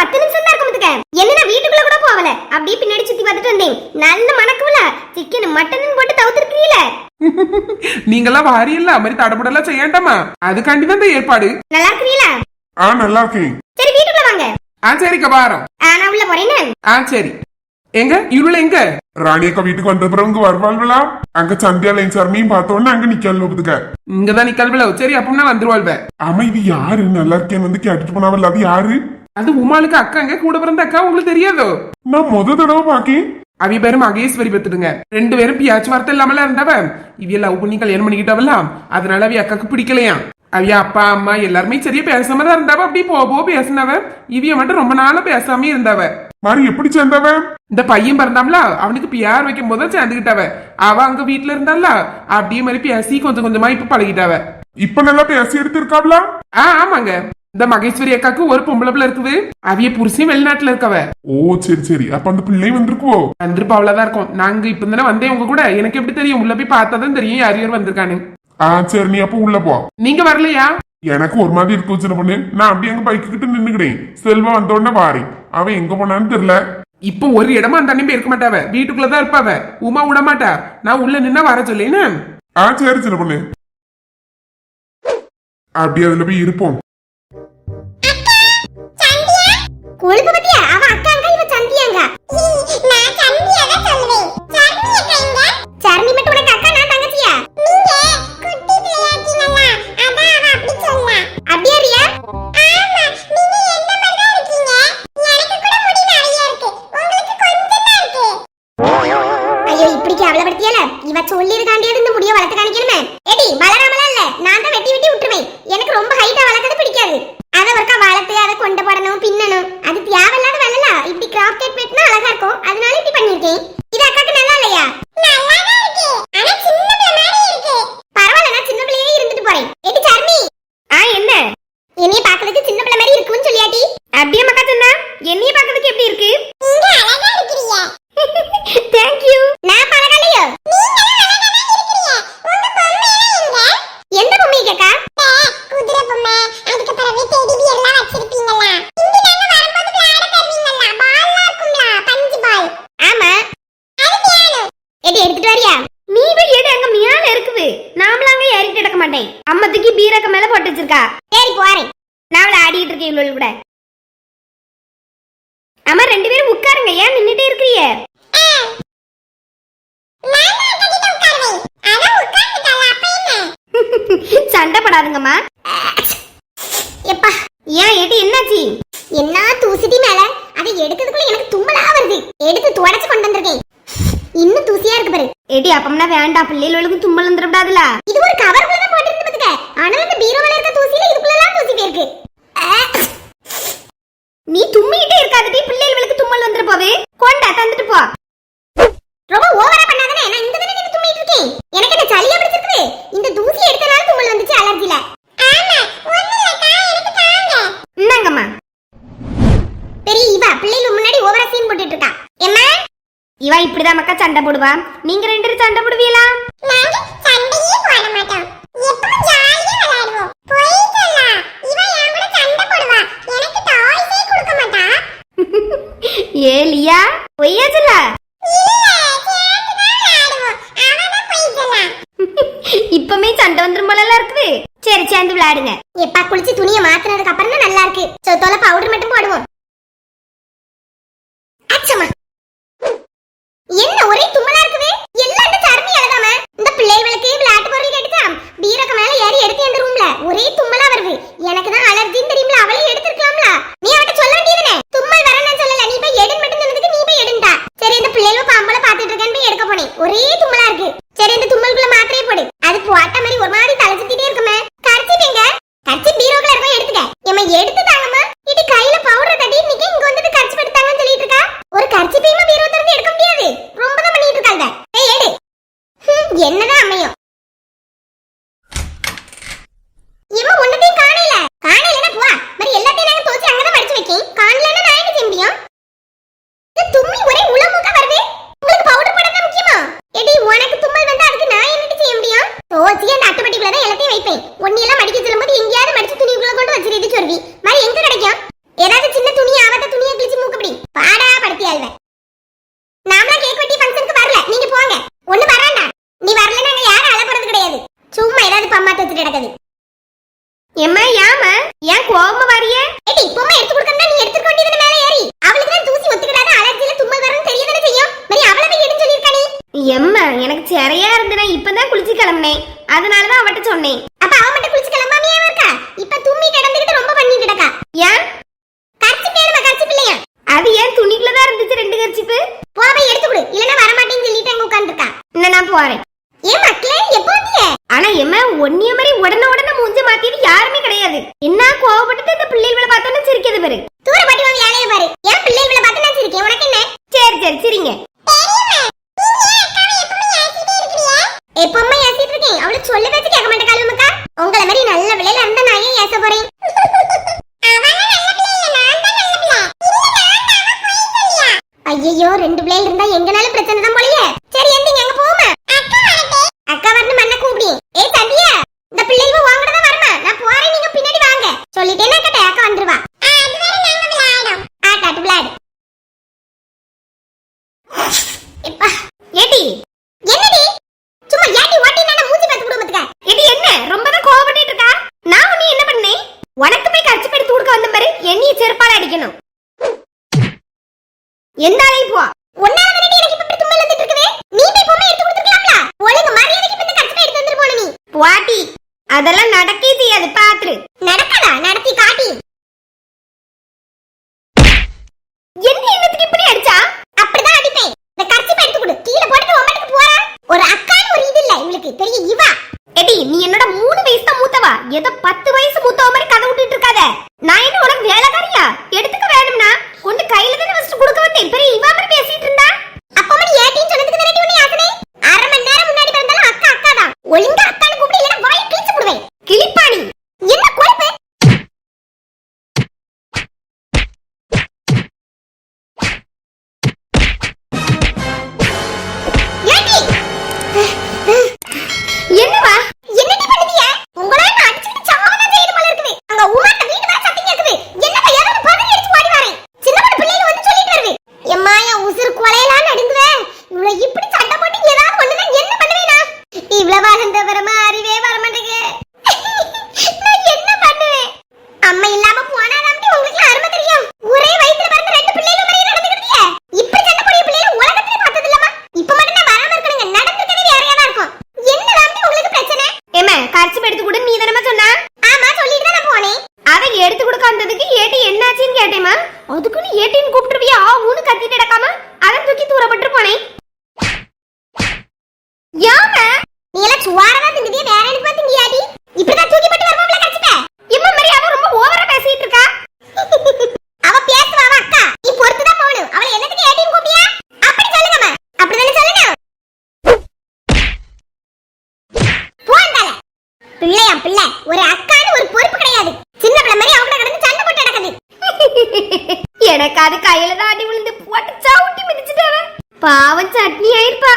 பத்து நிமிஷம் தான் இருக்கும் பாத்துக்க என்ன நான் வீட்டுக்குள்ள கூட போகல. அப்படியே பின்னாடி சுத்தி பார்த்துட்டு வந்தேன். நல்ல மணக்கும்ல சிக்கன் மட்டன் போட்டு தவிர்த்துருக்கீல நீங்கெல்லாம் வாரியல்ல. மாதிரி தடபடலாம் செய்யண்டாமா? அதுக்காண்டி தான் இந்த ஏற்பாடு. நல்லா இருக்கிறீங்களா ஆ நல்லா இருக்கேன் சரி வீட்டுக்குள்ள வாங்க. ஆ சரிக்கா வாரம் ஆ, நான் உள்ள போறேன்னு. ஆ சரி. எங்க? இருள எங்க? ராணி அக்கா வீட்டுக்கு வந்த பிறகு இங்க வருவாள்வளா அங்க சந்தியால என் சர்மியும் பார்த்தோன்னே அங்க நிக்கல ஒப்புதுக்க இங்கதான் நிக்கல்வில சரி அப்பனா வந்துருவாள்வ. ஆமா இது யாரு? நல்லா இருக்கேன்னு வந்து கேட்டுட்டு போனாவல்ல அது யாரு? அது உமாளுக்கு அக்காங்க கூட பிறந்த அக்கா உங்களுக்கு தெரியாதோ? நான் முத தடவை பாக்கேன் அவிய பேரும் மகேஸ்வரி பெத்துடுங்க. ரெண்டு பேரும் பியாச்சு வார்த்தை இல்லாமல இருந்தவ? இவிய லவ் பண்ணி கல்யாணம் பண்ணிக்கிட்டவலாம் அதனால அவிய அக்காக்கு பிடிக்கலையாம் அவிய அப்பா அம்மா எல்லாருமே சரியா பேசாம தான் இருந்தவ? அப்படி போ போ பேசினவ? இவிய மட்டும் ரொம்ப நாளா பேசாம இருந்தவ? மாதிரி எப்படி சேர்ந்தவ? இந்த பையன் பிறந்தாம்ல? அவனுக்கு பியார் வைக்கும் போது சேர்ந்துக்கிட்டவ. அவ அங்க வீட்டுல இருந்தால அப்படியே மாதிரி பேசி கொஞ்சம் கொஞ்சமா இப்ப பழகிட்டாவ. இப்ப நல்லா பேசி எடுத்திருக்காவளா? ஆ ஆமாங்க. இந்த மகேஸ்வரி அக்காக்கு ஒரு பொம்பளை பிள்ளை இருக்குது. அவிய புருஷன் வெளிநாட்டுல இருக்கவ. ஓ சரி சரி. அப்ப அந்த பிள்ளை வந்திருக்குவோ? வந்திருப்பா அவ்வளவுதான் இருக்கும் நாங்க இப்ப தானே வந்தேன் உங்க கூட. எனக்கு எப்படி தெரியும்? உள்ள போய் பார்த்தாதான் தெரியும் யார் யார் வந்திருக்கானு ஆ சரி நீ அப்ப உள்ள போ. நீங்க வரலையா? எனக்கு ஒரு மாதிரி இருக்கு சின்ன பொண்ணு. நான் அப்படியே அங்க பைக்கு கிட்ட நின்னுக்கிறேன் செல்வா வந்த உடனே வாரேன். அவன் எங்க போனான்னு தெரியல. இப்போ ஒரு இடமா அந்த அண்ணன் இருக்க மாட்டாவ. வீட்டுக்குள்ளதான் இருப்பாவ. உமா விட மாட்டா. நான் உள்ள நின்னா வர சொல்லேன்னு. ஆ சரி சின்ன பொண்ணு. அப்படியே அதுல போய் இருப்போம். கொழுப்பு பத்தியா? அவ அக்காங்க இவ சந்தியாங்க நான் சந்தியா தான் சொல்லுவேன். சர்மி அக்கா எங்க? சர்மி மட்டும் உனக்கு அக்கா நான் தங்கச்சியா? நீங்க குட்டி பிள்ளையாக்கீங்களா அதான் அவ அப்படி சொல்ல அப்படியே ரியா? ஆமா நீங்க என்ன மாதிரி இருக்கீங்க? எனக்கு கூட முடி நிறைய இருக்கு. உங்களுக்கு கொஞ்சம் தான் இருக்கு. ஐயோ இப்படிக்கு அவலப்படுத்தியல இவ சொல்லி இருக்காண்டியது இந்த முடிய வளர்த்து காணிக்கணுமே எடி வளராமலாம் இல்ல நான் தான் வெட்டி வெட்டி விட்டுருவேன் எனக்கு ரொம்ப ஹைட்டா வளர்க்கறது பிடிக்காது அத ஒருக்கா வளர்த்து அதை கொண்டு போடணும் பின்னணும் அது தேவையில்லாத வேலைல இப்படி கிராஃப்டட் வெட்டினா அழகா இருக்கும் அதனால இப்படி பண்ணிருக்கேன் இது அக்காக்கு நல்லா இல்லையா நல்லா தான் இருக்கு ஆனா சின்ன பிள்ளை மாதிரி இருக்கு பரவாயில்ல நான் சின்ன பிள்ளையே இருந்துட்டு போறேன் எடி சர்மி ஆ என்ன என்னைய பாக்குறதுக்கு சின்ன பிள்ளை மாதிரி இருக்குன்னு சொல்லியாட்டி அப்படியே மக்கா சொன்னா என்னைய பாக்குறதுக்கு எப்படி இருக்கு நீங்க அழகா இருக்கிறீங்க தேங்க் யூ நான் பழகலையோ எந்த பொம்மை கேக்கா குதிரை பொம்மை அதுக்கு பிறகு டெடி பியர் எல்லாம் வச்சிருப்பீங்களா இங்க நாங்க வரும்போது விளையாட தருவீங்களா பால்லாம் இருக்கும்ல பஞ்சு பால் ஆமா அது மியானு எடி எடுத்துட்டு வரியா நீ போய் எடு அங்க மியால இருக்குது நாமலாம் அங்க ஏறிட்டு எடுக்க மாட்டேன் அம்மத்துக்கு பீரக்க மேல போட்டு வச்சிருக்கா சரி போறேன் நான் அவளை ஆடிட்டு இருக்கேன் இவ்வளவு கூட அம்மா ரெண்டு பேரும் உட்காருங்க ஏன் நின்னுட்டே இருக்கிறீங்க சண்டை படாதுங்கம்மா எப்பா ஏன் ஏட்டி என்னாச்சு? என்ன தூசிட்டி மேல? அதை எடுக்கிறதுக்குள்ள எனக்கு தும்மலா வருது. எடுத்து துடைச்சு கொண்டு வந்திருக்கேன். இன்னும் தூசியா இருக்கு பாரு. ஏட்டி அப்பம்னா வேண்டாம். பிள்ளைகளுக்கு தும்மல் வந்துடக்கூடாதுல இது ஒரு கவருக்குள்ள தான் போட்டு இருக்கு பாத்துக்க ஆனா இந்த பீரோல இருக்க தூசியில இதுக்குள்ள எல்லாம் தூசி போயிருக்கு நீ தும்மிக்கிட்டே இருக்காதடி பிள்ளைகளுக்கு தும்மல் வந்துரு போவே கொண்டா தந்துட்டு போ ரொம்ப ஓவரா பண்ணாதனே நான் இங்க தானே நின்னு தும்மிட்டு இருக்கேன் எனக்கு என்ன சளியா பிடிச்சிருக்கு இந்த தூசி எடுத்தனால தும்மல் வந்துச்சு அலர்ஜில ஆமா ஒண்ணு இல்லக்கா எனக்கு தாங்க இந்தாங்கம்மா பெரிய இவ பிள்ளைங்க முன்னாடி ஓவரா சீன் போட்டுட்டு இருக்கா எம்மா இவ இப்படிதான் மக்கா நீங்கள் கோவப்பட்டுட்டு இந்த பிள்ளைகளை பார்த்தோன்னு சிரிக்கிறது பாரு. அதெல்லாம் நடக்கே அது பாத்துரு. நடக்கடா நடத்தி காட்டி. இவ்வளவு அனந்தபுரமா பாவ சட்னி ஆயிருப்பா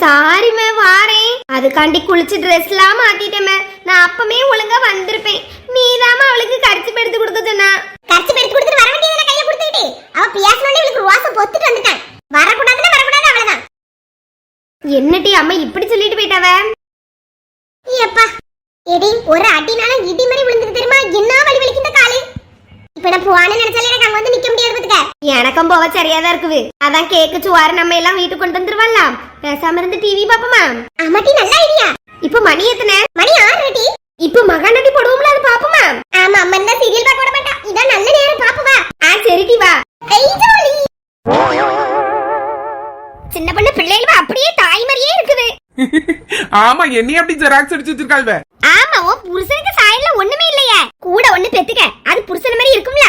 சாரிமே வாரேன். அதுக்காண்டி குளிச்சு ட்ரெஸ் எல்லாம் மாத்திட்டேமே நான் அப்பமே ஒழுங்கா வந்திருப்பேன். நீ தாம அவளுக்கு கரிச்சு எடுத்து கொடுக்க சொன்னா. கரிச்சு எடுத்து கொடுத்துட்டு வர வேண்டியதுல கைய கொடுத்துக்கிட்டு அவ பியாசனோட இவளுக்கு ரோசம் பொத்துட்டு வந்துட்டான். வரக்கூடாதுன்னு வரக்கூடாது அவ்வளவுதான். என்னடி அம்மா இப்படி சொல்லிட்டு போயிட்டாவ ஏப்பா. எடி ஒரு அடினால இடி மாதிரி விழுந்துட்டு தெரியுமா? என்ன வலி வலிக்கு இந்த காலு? இப்ப நான் போன எனக்கும் போக சரியாதான் இருக்குது. அதான் கேக்கு சுவாறு நம்ம எல்லாம் வீட்டுக்கு கொண்டு வந்துருவாங்களாம் பேசாம இருந்து டிவி பாப்போமா ஆமாட்டி நல்ல ஐடியா இப்போ மணி எத்தனை? மணி ஆறு டி. இப்போ மகாநதி போடுவோம்ல அது பாப்போமா ஆமா அம்மா என்ன சீரியல் பார்க்க விட மாட்டா. இதான் நல்ல நேரம் பாப்பவா ஆ சரி டி வா. சின்ன பொண்ணு பிள்ளைகளும் அப்படியே தாய் மாதிரியே இருக்குது. ஆமா என்னைய அப்படி ஜெராக்ஸ் அடிச்சு வச்சிருக்காள் ஆமா ஓ புருஷனுக்கு சாயல்ல ஒண்ணுமே இல்லையே. கூட ஒண்ணு பெத்துக்க. அது புருஷன் மாதிரி இருக்கும்ல.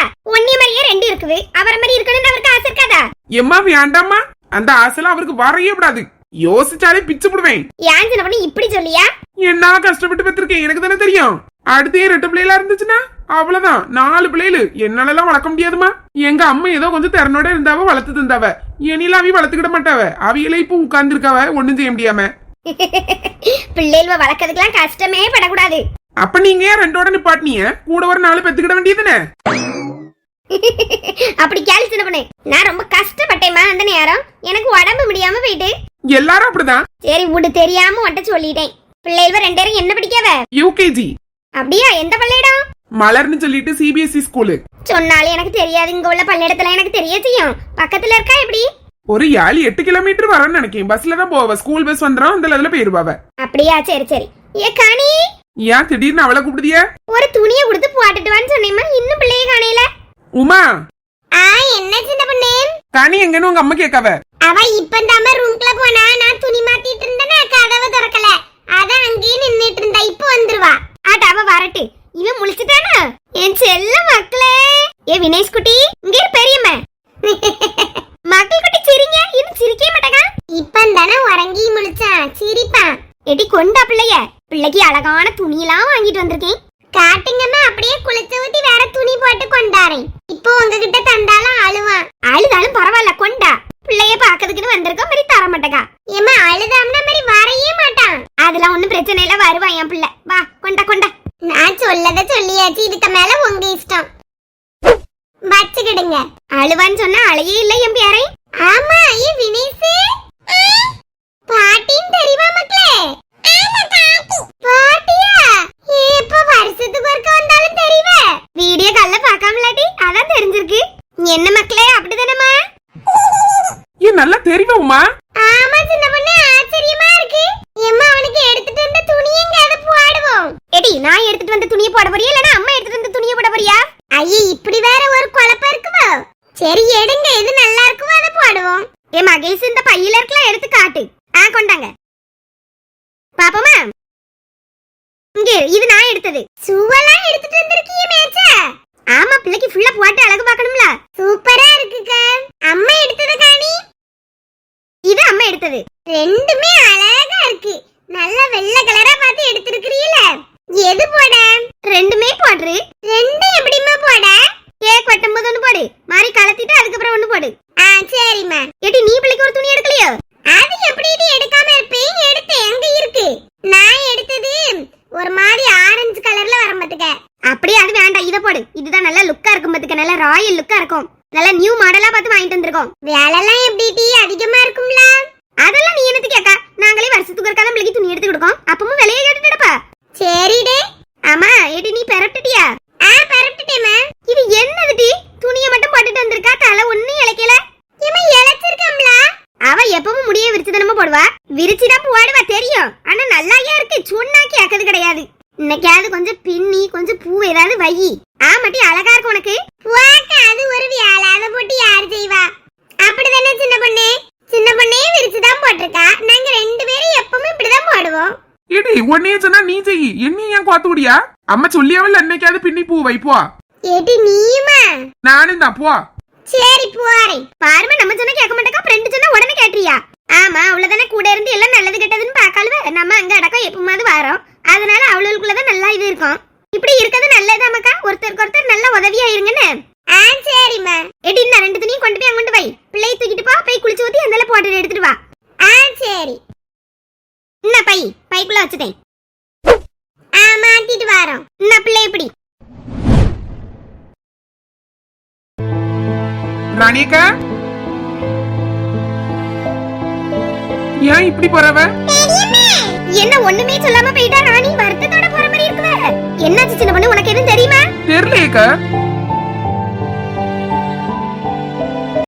பையன் ரெண்டு இருக்குது. அவரை மாதிரி இருக்கணும்னு அவருக்கு ஆசை இருக்காதா? எம்மா வேண்டாமா அந்த ஆசைலாம் அவருக்கு வரையே கூடாது யோசிச்சாலே பிச்சு போடுவேன். ஏன் சின்ன இப்படி சொல்லியா? என்னால கஷ்டப்பட்டு பெற்றிருக்கேன் எனக்கு தானே தெரியும். அடுத்து ஏன் ரெண்டு பிள்ளைகளா இருந்துச்சுன்னா? அவ்வளவுதான். நாலு பிள்ளைகளு. என்னால எல்லாம் வளர்க்க முடியாதுமா எங்க அம்மா ஏதோ கொஞ்சம் திறனோட இருந்தாவ வளர்த்து தந்தாவ. எனில அவி வளர்த்துக்கிட மாட்டாவ. அவியில இப்ப உட்கார்ந்து இருக்காவ ஒண்ணும் செய்ய முடியாம. பிள்ளைகள வளர்க்கறதுக்கெல்லாம் கஷ்டமே படக்கூடாது. அப்ப நீங்க ரெண்டோட நிப்பாட்டினீங்க? கூட ஒரு நாலு பெத்துக்கிட வேண்டியதுன்னு அப்படி கேள்வி சின்ன பொண்ணு நான் ரொம்ப கஷ்டப்பட்டேம்மா அந்த நேரம் எனக்கு உடம்பு முடியாம போயிட்டு. எல்லாரும் அப்படிதான். சரி விடு தெரியாம உன்ட்ட சொல்லிட்டேன். பிள்ளைகள் ரெண்டு பேரும் என்ன பிடிக்காவ யூகேஜி அப்படியா? எந்த பள்ளியிடம்? மலர்னு சொல்லிட்டு சிபிஎஸ்இ ஸ்கூலு. சொன்னாலும் எனக்கு தெரியாது இங்க உள்ள பள்ளியிடத்துல எனக்கு தெரிய செய்யும். பக்கத்துல இருக்கா எப்படி? ஒரு ஏழு எட்டு கிலோமீட்டர் வரேன்னு நினைக்கிறேன். பஸ்ல தான் போவ. ஸ்கூல் பஸ் வந்துடும் அந்த இதுல போயிருவாவ. அப்படியா? சரி சரி. ஏ காணி ஏன் திடீர்னு அவளை கூப்பிடுதிய? ஒரு துணியை கொடுத்து போட்டுட்டு வான்னு சொன்னேம்மா. இன்னும் பிள்ளைய காணையில உமா. ஆ என்ன சின்ன பொண்ணு? கனி எங்கன்னு உங்க அம்மா கேட்காவ. அவ இப்பந்தாம ரூம்க்குள்ள போனா நான் துணி மாத்திட்டு இருந்தேனா கதவு திறக்கல. அதான் அங்கேயே நின்னுட்டு இருந்தா இப்போ வந்துருவா. ஆட்ட அவ வரட்டு. இவன் முழிச்சுட்டானா? என் செல்ல மக்களே. ஏ வினேஷ் குட்டி இங்க பெரியம்மா மக்கள் குட்டி சிரிங்க இன்னும் சிரிக்கவே மாட்டாங்க இப்பந்தானே உறங்கி முழிச்சான் சிரிப்பான் எடி கொண்டா பிள்ளைய பிள்ளைக்கு அழகான துணியெல்லாம் வாங்கிட்டு வந்திருக்கேன் காட்டுங்கம்மா அப்படியே குளிச்சு ஊத்தி வேற துணி போட்டு கொண்டாரேன் இப்போ உங்ககிட்ட தந்தாலும் அழுவான் அழுதாலும் பரவாயில்ல கொண்டா பிள்ளைய பாக்கிறதுக்குன்னு வந்திருக்கோம் மாதிரி தர மாட்டேங்க ஏமா அழுதாம்னா மாதிரி வரையே மாட்டான் அதெல்லாம் ஒண்ணும் பிரச்சனை இல்ல வருவான் என் பிள்ளை வா கொண்டா கொண்டா நான் சொல்லத இதுக்கு மேல உங்க இஷ்டம். வச்சுக்கிடுங்க. அழுவான்னு சொன்னா அழையே இல்லை என் பேரை ஆமா ஐயே வினேஷ் பாட்டின்னு தெரியுமா மக்களே? பாட்டியா? வருஷத்துக்கு ஒருக்க வந்தாலும் தெரியுவ. வீடியோ கால்ல பார்க்காமலாட்டி அதான் தெரிஞ்சிருக்கு. என்ன மக்களே அப்படிதானம்மா? ஏன் நல்லா தெரியுமா ஆமா சின்ன பொண்ணு ஆச்சரியமா இருக்கு எம்மா அவனுக்கு எடுத்துட்டு வந்த துணி எங்க அதை போடுவோம் எடி நான் எடுத்துட்டு வந்த துணியை போட போறியா? இல்லனா அம்மா எடுத்துட்டு வந்த துணியை போட போறியா? ஐயே இப்படி வேற ஒரு குழப்பம் இருக்குவோ? சரி எடுங்க. எது நல்லா இருக்குமோ அதை போடுவோம். ஏ மகேஷ் இந்த பையில இருக்கலாம் எடுத்து காட்டு. ஆ கொண்டாங்க. பாப்போமா? இங்க இது நான் எடுத்தது. சுவெல்லாம் எடுத்துட்டு வந்திருக்கீங்க மேச்ச. ஆமா பிள்ளைக்கு ஃபுல்லா போட்டு அழகு பார்க்கணும்ல. சூப்பரா இருக்குக்கா. அம்மா எடுத்தது காணி. இது அம்மா எடுத்தது. ரெண்டுமே அழகா இருக்கு. நல்ல வெள்ளை கலரா பார்த்து எடுத்திருக்கிறீல எது போட ரெண்டுமே போடுறு ரெண்டு எப்படிம்மா போட கேக் வெட்டும்போது ஒண்ணு போடு மாறி கலத்திட்டு அதுக்கப்புறம் ஒண்ணு போடு ஆ சரிம்மா ஏடி நீ பிள்ளைக்கு ஒரு துணி எடுக்கலையோ அது எப்படி இது எடுக்காம இருப்பேன் எடுத்தேன் எங்க இருக்கு நான் எடுத்தது ஒரு மாதிரி ஆரஞ்சு கலர்ல வர மாட்டுக்க அப்படியே அது வேண்டாம் இதை போடு இதுதான் நல்ல லுக்கா இருக்கும் பாத்துக்க நல்ல ராயல் லுக்கா இருக்கும் நல்ல நியூ மாடலா பார்த்து வாங்கிட்டு வந்திருக்கோம். வேலைலாம் எப்படி டீ? அதிகமா இருக்கும்ல. அதெல்லாம் நீ என்னது கேக்கா? நாங்களே வருஷத்துக்கு ஒரு காலம் துணி எடுத்து கொடுக்கோம். அப்பவும் விலையை கேட்டுட்டுப்பா சரிடே ஆமா எடி நீ பெறட்டுட்டியா ஆ பெறட்டுட்டேமே இது என்னது டி? துணியை மட்டும் போட்டுட்டு வந்திருக்கா? தலை ஒண்ணு இழைக்கல. இவன் இழைச்சிருக்கம்ல. அவ எப்பவும் முடிய விரிச்சு தானமா போடுவா? விரிச்சுதான் போடுவா தெரியும். ஆனா நல்லாயா இருக்கு. சுண்ணாக்கி கேட்கறது கிடையாது. இன்னைக்காவது கொஞ்சம் பின் கொஞ்சம் பூ ஏதாவது வை ஆமாட்டி அழகா இருக்கு உனக்கு வாக்க அது ஒரு வேலை அதை போட்டு யார் செய்வா அப்படிதானே சின்ன பொண்ணு சின்ன பொண்ணே விரிச்சுதான் போட்டிருக்கா நாங்க ரெண்டு பேரும் எப்பவுமே இப்படிதான் போடுவோம் ஏடி உன்னையே சொன்னா நீ செய். என்னையும் ஏன் கோத்து விடியா? அம்மா சொல்லியாவில் என்னைக்காவது பின்னி பூ வைப்போ ஏடி நீயுமா? நானும் தான் போ. சரி போறேன் பாருமா நம்ம சொன்னா கேட்க மாட்டேக்கா ஃப்ரெண்டு சொன்னா உடனே கேட்டுறியா? ஆமா அவ்வளவுதானே கூட இருந்து எல்லாம் நல்லது கெட்டதுன்னு பார்க்காளுவ நம்ம அங்க அடக்கம் எப்பமாவது வரோம். அதனால அவளுக்குள்ளதான் நல்லா இது இருக்கும். இப்படி இருக்கிறது நல்லதாமக்கா? ஒருத்தருக்கு ஒருத்தர் நல்ல உதவியா இருங்கன்னு. ஆ சரிம்மா. எடி இந்த ரெண்டு துணியும் கொண்டு போய் அங்க கொண்டு வை. பிள்ளையை தூக்கிட்டு போ போய் குளிச்சு ஊத்தி அந்த போட்டு எடுத்துட்டு வா. ஆ சரி. என்ன பை பைக்குள்ள வச்சுட்டேன் ஆ மாத்திட்டு வரோம். என்ன பிள்ளை இப்படி. ராணியக்கா? ஏன் இப்படி போறவ? என்ன ஒண்ணுமே சொல்லாம போயிட்டா ராணி வருத்தத்தோட போற மாதிரி இருக்குவ என்னாச்சு சின்ன பொண்ணு உனக்கு எதுவும் தெரியுமா? தெரியலையேக்கா.